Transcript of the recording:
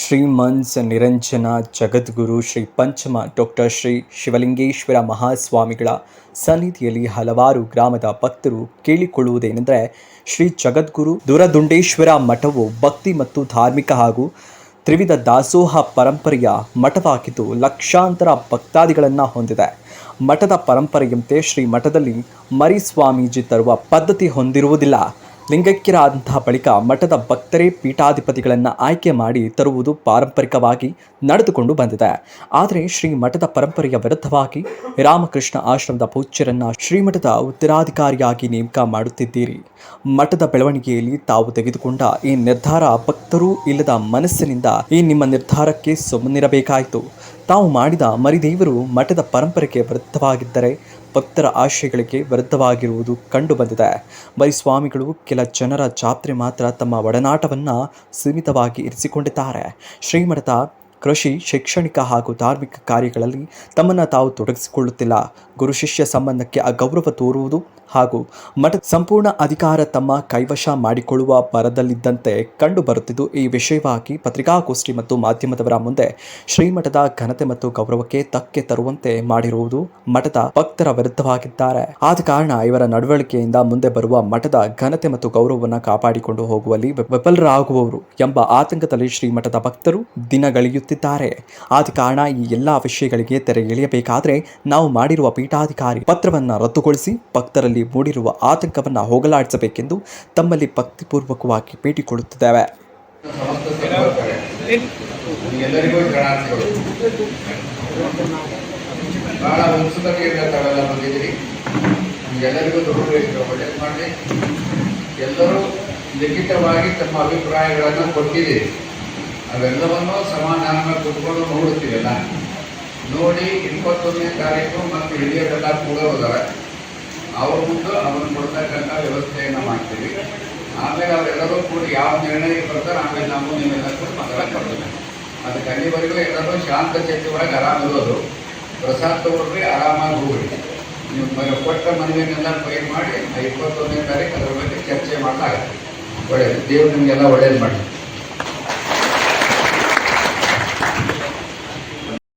ಶ್ರೀ ಮನ್ಸ್ ನಿರಂಜನ ಜಗದ್ಗುರು ಶ್ರೀ ಪಂಚಮ ಡಾಕ್ಟರ್ ಶ್ರೀ ಶಿವಲಿಂಗೇಶ್ವರ ಮಹಾಸ್ವಾಮಿಗಳ ಸನ್ನಿಧಿಯಲ್ಲಿ ಹಲವಾರು ಗ್ರಾಮದ ಭಕ್ತರು ಕೇಳಿಕೊಳ್ಳುವುದೇನೆಂದರೆ ಶ್ರೀ ಜಗದ್ಗುರು ದುರದುಂಡೇಶ್ವರ ಮಠವು ಭಕ್ತಿ ಮತ್ತು ಧಾರ್ಮಿಕ ಹಾಗೂ ತ್ರಿವಿಧ ದಾಸೋಹ ಪರಂಪರೆಯ ಮಠವಾಗಿದ್ದು ಲಕ್ಷಾಂತರ ಭಕ್ತಾದಿಗಳನ್ನು ಹೊಂದಿದೆ. ಮಠದ ಪರಂಪರೆಯಂತೆ ಶ್ರೀ ಮಠದಲ್ಲಿ ಮರಿ ಸ್ವಾಮೀಜಿ ತರುವ ಪದ್ಧತಿ ಹೊಂದಿರುವುದಿಲ್ಲ. ಲಿಂಗೈಕ್ಯರಾದಂತಹ ಬಳಿಕ ಮಠದ ಭಕ್ತರೇ ಪೀಠಾಧಿಪತಿಗಳನ್ನು ಆಯ್ಕೆ ಮಾಡಿ ತರುವುದು ಪಾರಂಪರಿಕವಾಗಿ ನಡೆದುಕೊಂಡು ಬಂದಿದೆ. ಆದರೆ ಶ್ರೀ ಮಠದ ಪರಂಪರೆಯ ವಿರುದ್ಧವಾಗಿ ರಾಮಕೃಷ್ಣ ಆಶ್ರಮದ ಪೂಜ್ಯರನ್ನು ಶ್ರೀಮಠದ ಉತ್ತರಾಧಿಕಾರಿಯಾಗಿ ನೇಮಕ ಮಾಡುತ್ತಿದ್ದೀರಿ. ಮಠದ ಬೆಳವಣಿಗೆಯಲ್ಲಿ ತಾವು ತೆಗೆದುಕೊಂಡ ಈ ನಿರ್ಧಾರ ಭಕ್ತರೂ ಇಲ್ಲದ ಮನಸ್ಸಿನಿಂದ ಈ ನಿಮ್ಮ ನಿರ್ಧಾರಕ್ಕೆ ಸುಮ್ಮನಿರಬೇಕಾಯಿತು. ತಾವು ಮಾಡಿದ ಮರಿದೇವರು ಮಠದ ಪರಂಪರೆಗೆ ವಿರುದ್ಧವಾಗಿದ್ದರೆ ಭಕ್ತರ ಆಶಯಗಳಿಗೆ ವಿರುದ್ಧವಾಗಿರುವುದು ಕಂಡುಬಂದಿದೆ. ಬರೀ ಸ್ವಾಮಿಗಳು, ಕೆಲ ಜನರ ಜಾತ್ರೆ ಮಾತ್ರ ತಮ್ಮ ಒಡನಾಟವನ್ನು ಸೀಮಿತವಾಗಿ ಇರಿಸಿಕೊಂಡಿದ್ದಾರೆ. ಶ್ರೀಮಠದ ಕೃಷಿ, ಶೈಕ್ಷಣಿಕ ಹಾಗೂ ಧಾರ್ಮಿಕ ಕಾರ್ಯಗಳಲ್ಲಿ ತಮ್ಮನ್ನು ತಾವು ತೊಡಗಿಸಿಕೊಳ್ಳುತ್ತಿಲ್ಲ. ಗುರು ಶಿಷ್ಯ ಸಂಬಂಧಕ್ಕೆ ಅಗೌರವ ತೋರುವುದು ಹಾಗೂ ಮಠದ ಸಂಪೂರ್ಣ ಅಧಿಕಾರ ತಮ್ಮ ಕೈವಶ ಮಾಡಿಕೊಳ್ಳುವ ಬರದಲ್ಲಿದ್ದಂತೆ ಕಂಡು ಬರುತ್ತಿದ್ದು ಈ ವಿಷಯವಾಗಿ ಪತ್ರಿಕಾಗೋಷ್ಠಿ ಮತ್ತು ಮಾಧ್ಯಮದವರ ಮುಂದೆ ಶ್ರೀಮಠದ ಘನತೆ ಮತ್ತು ಗೌರವಕ್ಕೆ ತಕ್ಕೆ ತರುವಂತೆ ಮಾಡಿರುವುದು ಮಠದ ಭಕ್ತರ ವಿರುದ್ಧವಾಗಿದ್ದಾರೆ. ಆದ ಕಾರಣ ಇವರ ನಡವಳಿಕೆಯಿಂದ ಮುಂದೆ ಬರುವ ಮಠದ ಘನತೆ ಮತ್ತು ಗೌರವವನ್ನು ಕಾಪಾಡಿಕೊಂಡು ಹೋಗುವಲ್ಲಿ ವಿಫಲರಾಗುವವರು ಎಂಬ ಆತಂಕದಲ್ಲಿ ಶ್ರೀಮಠದ ಭಕ್ತರು ದಿನಗಳೆಯುತ್ತಿದ್ದಾರೆ ಆದ ಕಾರಣ ಈ ಎಲ್ಲ ವಿಷಯಗಳಿಗೆ ತೆರೆ ಎಳೆಯಬೇಕಾದರೆ ನಾವು ಮಾಡಿರುವ ಪೀಠಾಧಿಕಾರಿ ಪತ್ರವನ್ನು ರದ್ದುಗೊಳಿಸಿ ಭಕ್ತರಲ್ಲಿ ಮೂಡಿರುವ ಆತಂಕವನ್ನು ಹೋಗಲಾಡಿಸಬೇಕೆಂದು ತಮ್ಮಲ್ಲಿ ಭಕ್ತಿಪೂರ್ವಕವಾಗಿ ಶರಣಾರ್ಥಿಗಳು ಬಹಳ ಉತ್ಸುಕತೆಯಿಂದ ತಾವೆಲ್ಲ ಬಂದಿದ್ದೀರಿ. ನಿಮ್ಗೆಲ್ಲರಿಗೂ ದುಡ್ಡು ಒಳ್ಳೇದು ಮಾಡಿ ಎಲ್ಲರೂ ಲಿಖಿತವಾಗಿ ತಮ್ಮ ಅಭಿಪ್ರಾಯಗಳನ್ನು ಕೊಟ್ಟಿದ್ದೀರಿ. ಅವೆಲ್ಲವನ್ನೂ ಸಮಾಧಾನವಾಗಿ ಕುತ್ಕೊಂಡು ನೋಡುತ್ತೀವಲ್ಲ ನೋಡಿ, ಇಪ್ಪತ್ತೊಂದನೇ ತಾರೀಕು ಮತ್ತು ಹಿರಿಯರೆಲ್ಲ ಕೂಡ ಹೋದಾರೆ ಅವ್ರ ಮುಂದೆ ಅವನು ಕೊಡ್ತಕ್ಕಂಥ ವ್ಯವಸ್ಥೆಯನ್ನು ಮಾಡ್ತೀವಿ. ಆಮೇಲೆ ಅವರೆಲ್ಲರೂ ಕೂಡ ಯಾವ ನಿರ್ಣಯಕ್ಕೆ ಬರ್ತಾರೆ ಆಮೇಲೆ ನಾವು ನೀವೆಲ್ಲ ಕೂಡ ಮಗಳ ಕೊಡ್ತೀವಿ. ಅದಕ್ಕೆ ಅಲ್ಲಿವರೆಗೂ ಎಲ್ಲರೂ ಶಾಂತ ಚರ್ಚೆ ಒಳಗೆ ಆರಾಮಿರೋದು ಪ್ರಸಾದ ತಗೊಳ್ರಿ, ಆರಾಮಾಗಿ ಹೋಗ್ರಿ ನೀವು ಕೊಟ್ಟ ಮನವಿನೆಲ್ಲ ಫೈಲ್ ಮಾಡಿ ಇಪ್ಪತ್ತೊಂದನೇ ತಾರೀಕು ಅದರ ಬಗ್ಗೆ ಚರ್ಚೆ ಮಾಡ್ತಾ ಒಳ್ಳೆಯದು ದೇವ್ರು ನಿಮಗೆಲ್ಲ ಒಳ್ಳೇದು ಮಾಡಿ